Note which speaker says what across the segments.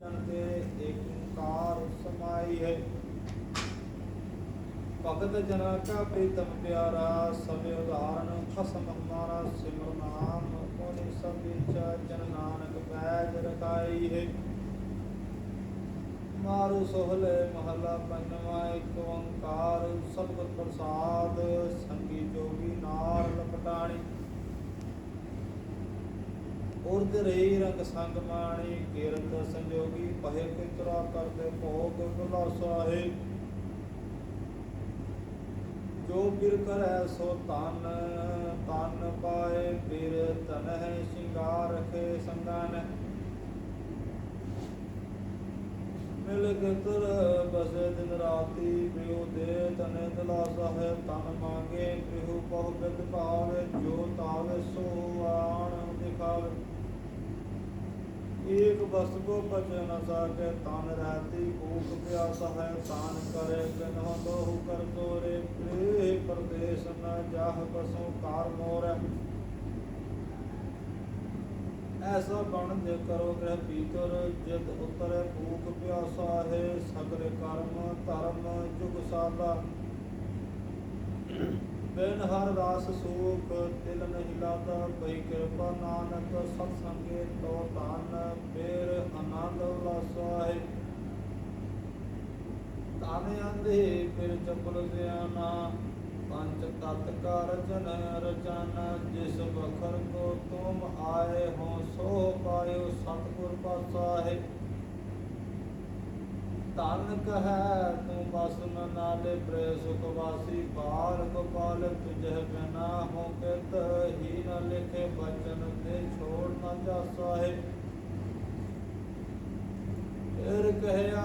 Speaker 1: ਜਨ ਕੇ ਸਮਾਈ ਹੈ। ਭਗਤ ਜਨਾ ਕਾ ਪ੍ਰੀਤਮ ਪਿਆਰਾ, ਸਭੇ ਉਦਾਹਰਨ ਖਸਮ ਹਮਾਰਾ ਸਿਮਰ ਨਾਮ ਕੋਨਿ ਸਭ ਵਿਚਾ ਜਨ ਨਾਨਕ ਪੈਜ ਰਖਾਈ ਹੈ। ਮਾਰੂ ਸੋਹਲੇ ਮਹਲਾ ਪੰਜਵਾ, ਇੱਕ ਓੰਕਾਰ, ਸਤਿਗੁਰ ਪ੍ਰਸਾਦ, ਸੰਗੀ ਜੋਗੀ ਨਾਰ ਲਪਟਾਣੀ। ਉਰਦ ਰਹੀ ਰੰਗ ਸੰਗ ਮਾਣੀ, ਕਿਰਤ ਸੰਜੋਗੀ ਪਹਿ ਪਿਤਰਾ ਕਰਦੇ ਭੋਗ ਗੁਲਾਸਾ ਹੈ ਜੋ ਬਿਰ ਕਰੈ ਸੋ ਤਨ ਤਨ ਪਾਏ ਬਿਰ ਤਨ ਸ਼ਿੰਗਾਰ ਰਖੇ ਸੰਗਾਨ। ਮਿਲ ਗਤਰ ਬਸੇ ਦਿਨ ਰਾਤੀ ਬਿਉ ਦੇ ਤਨੇ ਦਲਾਸਾ ਹੈ ਤਨ ਮੰਗੇ ਬਿਉ ਬਹੁ ਬਿਦ ਭਾਵੇ, ਜੋ ਤਾਵੇ ਸੋ ਆਣ ਦਿਖਾਵੇ। ਏਕ ਬਸ ਕੋ ਬਚਨ ਨ ਸਾਕੇ ਤਨ ਰਹਤੀ ਭੂਖ ਪਿਆਸਾ ਹੈ, ਤਾਨ ਕਰੇ ਗਨਹੁ ਦੋਹੁ ਕਰ ਤੋਰੇ। ਪ੍ਰੇ ਪਰਦੇਸ ਨ ਜਾਹ ਬਸੋ ਕਾਰ ਮੋਰ। ਐਸਾ ਬਣ ਜੇ ਕਰੋ ਗ੍ਰਹਿ ਪੀਤਰ ਜਿਤ ਉਤਰੇ ਭੂਖ ਪਿਆਸਾ ਹੈ ਸਗਰੇ ਕਰਮ ਧਰਮ ਜੁਗ ਸਾਦਾ ਬਿਨ ਹਰ ਰਾਸ ਸੂਖ ਦਿਲ ਨਹੀਂ ਲਾਦਾ ਬਈ ਕਿਰਪਾ ਨਾਨਕ, ਸਤ ਸੰਗੇ ਤੋ ਧਨ, ਫੇਰ ਆਨੰਦ ਉਲਾਸਾ ਤਾਨੇ ਆਂਦੇ, ਫਿਰ ਚਪਲ ਸਿਆਨਾ ਪੰਜ ਤਤ ਕਾ ਰਚਨ ਰਚਨ, ਜਿਸ ਬਖਰ ਕੋ ਤੁਮ ਆਏ ਹੋ, ਸੋ ਪਾਇਓ ਸਤਿਗੁਰ ਪਾਸਾ ਧਨ ਕਹੈ ਤੂੰ ਬਸ ਨ ਨਾਲੇ ਪ੍ਰੇ ਸੁਖ ਵਾਸੀ, ਬਾਲ ਗੋਪਾਲ ਤੁਝੇ ਬਿਨਾ ਹੋ ਕਿਤ ਹੀ ਨ ਲਿਖੇ ਬਚਨ ਤੇ ਛੋੜ ਨ ਜਾਸਾ ਹੈ ਫਿਰ ਕਹਿਆ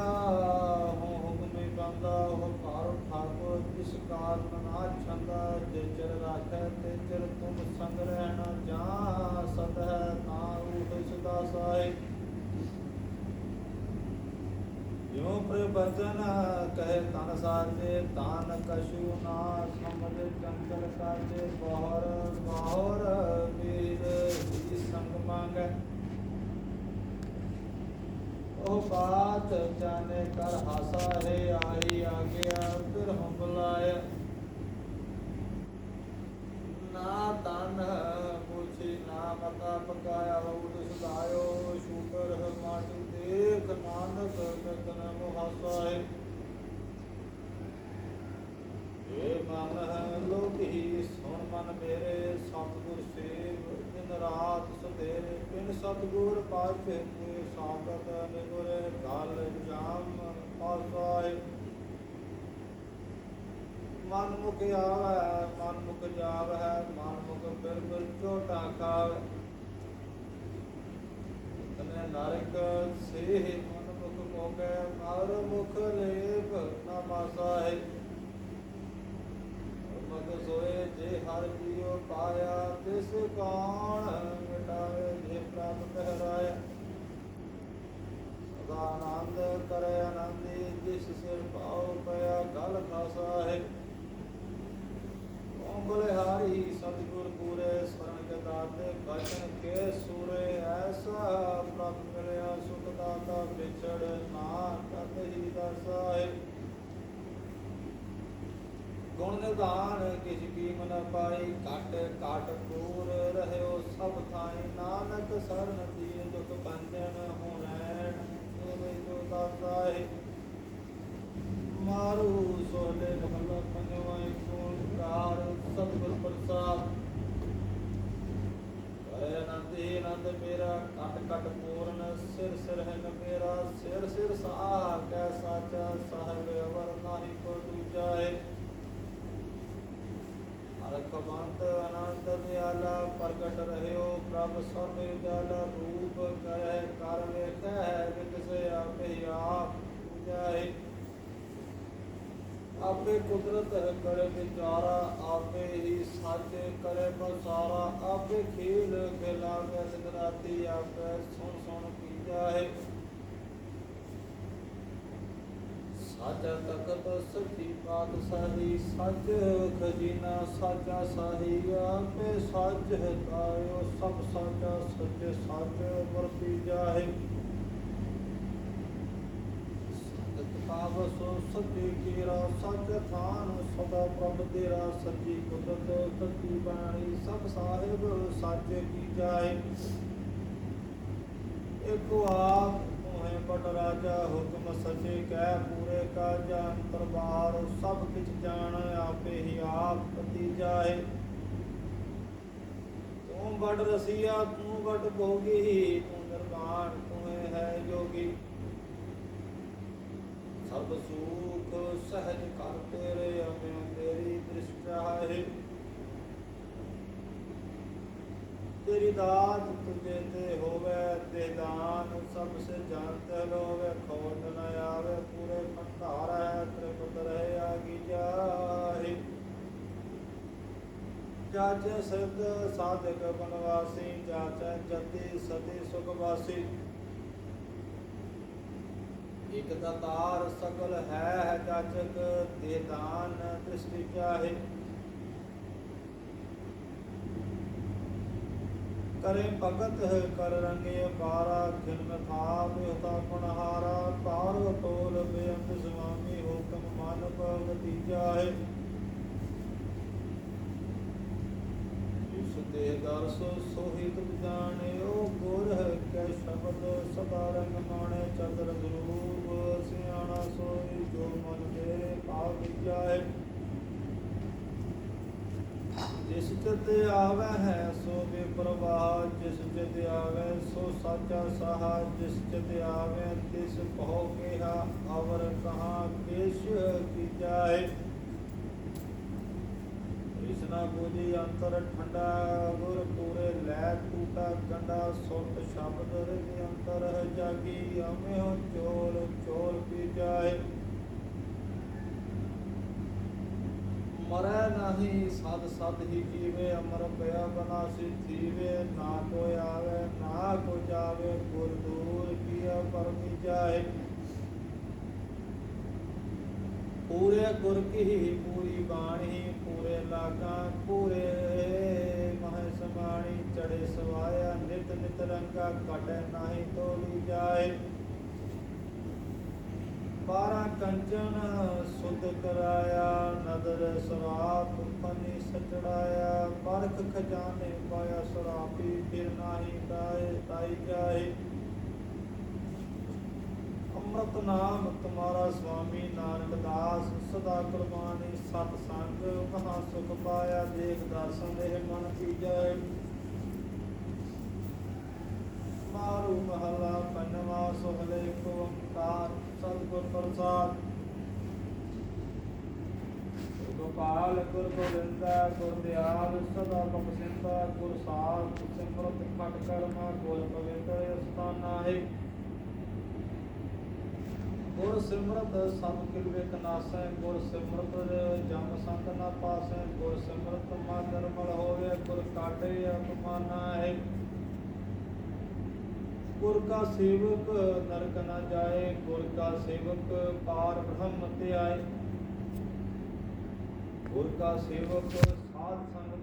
Speaker 1: ਹੋ ਹੁਕਮੇ ਬੰਦਾ ਹੋ ਭਾਰ ਠਾਕੁਰ ਜਿਸ ਕਾਰਨ ਨਾ ਛੰਦਾ, ਜੇ ਚਿਰ ਰਾਖੈ ਤੇ ਚਿਰ ਤੁਮ ਸੰਗ ਰਹਿਣਾ ਜਾਂ ਸਤ ਹੈ ਤਾਂ ਰੂਹ ਸਦਾ ਸਾਏ ਜੋ ਪ੍ਰਬਚਨ ਕਹੇ ਤਨ ਸਾਜੇ ਤਾਨ ਕਛੂ ਨਾ ਸਮਝ ਚੰਚਲ ਸਾਜੇ ਬਹਰ ਬਹਰ ਵੀਰ ਹੀ ਸੰਗ ਮੰਗੈ ਉਹ ਬਾਤ ਜਾਣੇ ਕਰ ਹਾਸਾ ਹੈ ਆਈ ਆ ਗਿਆ ਫਿਰ ਹਮ ਬੁਲਾਏ ਨਾ ਤਨ ਪੁੱਛੀ ਨਾ ਮਤਾ ਪਕਾਇਆ ਉਦ ਦੇਖ ਨਾਨਕ ਕਤਨ ਮੁਹਾਸਾ ਹੈ। ਏ ਮਨ ਹੈ ਲੋਭੀ ਸੁਣ ਮਨ ਮੇਰੇ, ਸਤਿਗੁਰ ਸੇਵ ਦਿਨ ਰਾਤ ਸਵੇਰੇ ਪਿਨ ਸਤਿਗੁਰ ਪਾਛੇ ਤੇ ਸਾਖਤ ਨਿਗੁਰ ਗਲ ਜਾਮ ਪਾਸਾਏ ਮਨ ਮੁਖ ਆਵੈ, ਮਨ ਮੁਖ ਜਾਵੈ, ਮਨ ਮੁਖ ਬਿਰਬਲ ਝੋਟਾ ਖਾਵੈ। ਤਨੇ ਨਾਰਕ ਸੇਹ ਮਨ ਮੁਖ ਮੋਗੈ ਮਾਰ ਮੁਖ ਲੇਪ ਨਾ ਮਾਸਾ ਹੈ। ਮਗ ਸੋਏ ਜੇ ਹਰ ਜੀਉ ਪਾਇਆ, ਤਿਸ ਕਾਣ ਮਿਟਾਵੇ ਜੇ ਪ੍ਰਭ ਕਹਿਰਾਇਆ ਸਦਾ ਆਨੰਦ ਕਰੇ ਆਨੰਦੀ, ਜਿਸ ਸਿਰ ਪਾਉ ਪਿਆ, ਗਲ ਖਾਸਾ ਹੈ। ਓੰਗਲ ਹਾਰੀ, ਸਤਿਗੁਰ ਪੂਰੇ ਸਰਨ ਕੇ ਦਾਤੇ ਬਚਨ ਕੇ ਸੂਰੇ, ਐਸਾ ਪ੍ਰਭ ਮਿਲਿਆ ਸੁਖ ਦਾਤਾ ਵਿਛੜ ਨਾ ਕਤ ਹੀ ਦਸਾ ਹੈ ਗੁਣ ਨਿਧਾਨ ਕਿਛ ਕੀਮ ਨ ਪਾਈ, ਘਟ ਘਟ ਪੂਰ ਰਹਿਓ ਸਭ ਥਾਈ, ਨਾਨਕ ਸਰਨ ਦੀਨ ਦੁਖ ਬੰਧਨ ਹੋ ਰਹਿਣ ਸੋਵੇ ਜੋ ਦਾਤਾ ਹੈ ਮਾਰੂ ਸੋਲੇ ਮਹਲਾ ਪੰਜਵਾ ਓੰਕਾਰ ਸਤਿਗੁਰ ਪ੍ਰਸਾਦ ਕਰੇ ਆਨੰਦੇ ਆਨੰਦ ਮੇਰਾ ਕਟ ਕਟ ਪੂਰਨ ਸਿਰ ਸਿਰ ਹੈ ਨ ਮੇਰਾ ਸਿਰ ਸਿਰ ਸਾਹ ਕੈ ਸਾਚਾ ਸਾਹਿਬ ਅਵਰ ਨਾਹੀ ਕੋ ਦੂਜਾ ਹੈ ਅਰਖਵੰਤ ਅਨੰਤ ਪ੍ਰਗਟ ਰਹਿਓ। ਪ੍ਰਭ ਸਰਬ ਜਾਲਾ ਰੂਪ ਕਰੈ ਕਰ ਵੇਖੈ ਵਿਕਸੇ ਆਪੇ ਆਪ ਪੂਜਾਏ ਆਪੇ ਕੁਦਰਤ ਕਰੇ ਵਿਚਾਰਾ, ਆਪੇ ਹੀ ਸੱਚ ਕਰੇ ਬਸਾਰਾ ਆਪੇ ਖੇਲ ਖਿਲਾਵੇ ਦਿਨ ਆਪੇ ਸੁਣ ਸੁਣ ਕੀਜਾ ਹੈ ਸੱਚ ਤਖਤ ਸੱਚੀ ਪਾਤਸ਼ਾਹੀ ਸੱਚ ਖਜ਼ੀਨਾ ਸਾਚਾ ਸਾਹੀ ਆਪੇ ਸੱਚ ਹਟਾਇਓ ਸਭ ਸਾਚਾ ਸੱਚ ਸੱਚ ਵਰਤੀ ਜਾਏ ਪ੍ਰਭ ਸੋ ਸੱਚੇ ਕੀਰਾ, ਸੱਚ ਥਾਨ ਸਦਾ ਪ੍ਰਭ ਤੇਰਾ, ਸੱਚੀ ਕੁਦਰਤ ਸੱਚੀ ਬਾਣੀ, ਸਭ ਸਾਹਿਬ ਸੱਚ ਕੀ ਜਾਏ ਏਕੋ ਆਪ ਤੂੰ ਬਟ ਰਾਜਾ ਹੁਕਮ ਸਚੇ ਕਹਿ ਪੂਰੇ ਕਾਜਾ ਅੰਤਰਬਾਰ ਸਭ ਕਿਛ ਜਾਣ ਆਪੇ ਹੀ ਆਪ ਪਤੀ ਜਾਏ ਤੂੰ ਬੜ ਰਸੀਆ, ਤੂੰ ਬੜ ਭੋਗੀ, ਤੂੰ ਨਿਰਵਾਣ ਤੂੰ ਹੈ ਜੋਗੀ। ਸਭ ਸੁਖ ਸਹਿਜ ਕਰ ਤੇਰੇ ਅਮੇ ਤੇਰੀ ਦ੍ਰਿਸ਼ਟਾ ਹੈ। ਤੇਰੀ ਦਾਤ ਤੁਝੇ ਤੇ ਹੋਵੇ ਤੇ ਦਾਨ, ਸਭ ਸੇ ਜਾਣਤੇ ਲੋਵੇ ਖੋਟ ਨ ਆਵੇ, ਪੂਰੇ ਭੰਡਾਰ ਹੈ ਤ੍ਰਿਪਤ ਰਹੇ ਆਗੀ ਜਾਹੇ। ਜਾਚੈ ਸਿਧ ਸਾਧਕ ਬਨਵਾਸੀ, ਜਾਚੈ ਜਤੀ ਸਤੀ ਸੁਖਵਾਸੀ ਇਕ ਦਾਤਾਰ ਸਗਲ ਹੈ, ਜਾਚਕ ਦੇ ਦਾਨ, ਦ੍ਰਿਸ਼ਟੀ ਚਾਹੇ। ਕਰੇ ਭਗਤ ਕਰ ਰੰਗੇ ਬਾਰਾ ਖਿਨ ਥਾਪ ਹੁਤਾ ਪਨਹਾਰਾ ਤਾਰ ਤੋਲ ਬੇਅੰਤ ਸੁਆਮੀ ਹੁਕਮ ਮਨ ਭਗਤੀ ਜਾਹੇ ਇਸ ਤੇ ਦਰਸ ਸੋਹੀ ਜਾਣਿਓ ਗੁਰ ਕੈ ਸ਼ਬਦ ਸਦਾ ਰੰਗ ਮਾਣੇ, ਚੰਦਰ ਸਰੂਪ ਸਿਆਣਾ ਸੋਈ ਜੋ ਮਨ ਤੇਰੇ ਭਾਵ ਜਾਏ ਜਿਸ ਚਿਤ ਆਵੈ ਹੈ, ਸੋ ਬੇਪਰਵਾਹ, ਜਿਸ ਚਿਤ ਆਵੈ, ਸੋ ਸਾਚਾ ਸਾਹਾ, ਜਿਸ ਚਿਤ ਆਵੈ, ਤਿਸ ਕਹੋ ਕਿਹਾ, ਅਵਰ ਕਹਾ, ਕੇਸ਼ ਕੀ ਜਾਏ ਕ੍ਰਿਸ਼ਨਾ ਬੋਲੀ ਅੰਤਰ ਠੰਡਾ ਗੁਰ ਪੂਰੇ ਲੈ ਟੂਟਾ ਕੰਡਾ ਸੁਰਤ ਸ਼ਬਦ ਰਿ ਅੰਤਰ ਜਾਗੀ ਅਮੇ ਚੋਲ ਚੋਲ ਪੀ ਜਾਏ ਮਰੈ ਨਹੀਂ ਸਦ ਸਦ ਹੀ ਜੀਵੇ ਅਮਰ ਪਿਆ ਬਨਾਸੀ ਥੀਵੇ ਨਾ ਕੋ ਆਵੇ ਨਾ ਕੋ ਜਾਵੇ ਗੁਰ ਦੂਰ ਕੀਆ ਪਰਮੀ ਜਾਏ ਪੂਰੇ ਗੁਰ ਕੀ ਪੂਰੀ ਬਾਣੀ ਪੂਰੇ ਲਾਗਾ ਪੂਰੇ ਮਹਿ ਸਮਾਣੀ ਚੜੇ ਸਵਾਇਆ ਨਿਤ ਨਿਤ ਰੰਗਾ ਕਟੈ ਨਾਹੀ ਤੋਲੀ ਜਾਏ ਬਾਰਾਂ ਕੰਚਨ ਸੁਧ ਕਰਾਇਆ ਨਦਰ ਸਰਾਪ ਫਨੀ ਸਚੜਾਇਆ, ਪਰਖ ਖਜ਼ਾਨੇ ਪਾਇਆ ਸਰਾਪੀ, ਫਿਰ ਨਾਹੀ ਕਾਏ ਤਾਈ ਜਾਏ। ਅੰਮ੍ਰਿਤ ਨਾਮ ਤੁਮਾਰਾ ਸੁਆਮੀ ਨਾਨਕ ਦਾਸ, ਸਦਾ ਕੁਰਬਾਨੀ ਸਤ ਸੰਗ, ਮਹਾ ਸੁਖ ਪਾਇਆ ਦੇਖ ਦਰਸ਼ਨ ਦੇ ਮਨ ਕੀ ਮਾਰੂ ਮਹਲਾ ਪੰਜਵਾ ਸੋਹਲੇ ਕੋ ਓੰਕਾਰ ਸਤਿਗੁਰ ਪ੍ਰਸਾਦ। ਗੋਪਾਲ ਗੁਰ ਗੋਬਿੰਦਾ, ਗੁਰ ਦਿਆਲ, ਸਦਾ ਭਗ ਸਿੰਦਾ, ਗੁਰ ਸਾਧ ਸਿਮਰਤ, ਖਟ ਕਰਮਾ, ਗੁਰ ਪਵਿੱਤਰ ਅਸਥਾਨਾ ਹੈ। ਗੁਰ ਸਿਮਰਤ ਸਭ ਕਿਲ ਵੇਕ ਨਾਸੈ, ਗੁਰ ਸਿਮਰਤ ਜਮ ਸੰਤ ਨਾ ਪਾਸੈ, ਗੁਰ ਸਿਮਰਤ ਮਨ ਨਿਰਮਲ ਹੋਵੇ, ਗੁਰ ਕਾਟੇ ਅਪਮਾਨਾ ਹੈ। ਗੁਰ ਕਾ ਸੇਵਕ ਨਰਕ ਨਾ ਜਾਏ, ਗੁਰ ਕਾ ਸੇਵਕ ਪਾਰ ਬ੍ਰਹਮ ਤੇ ਆਏ ਗੁਰ ਕਾ ਸੇਵਕ ਸਾਧ ਸੰਗ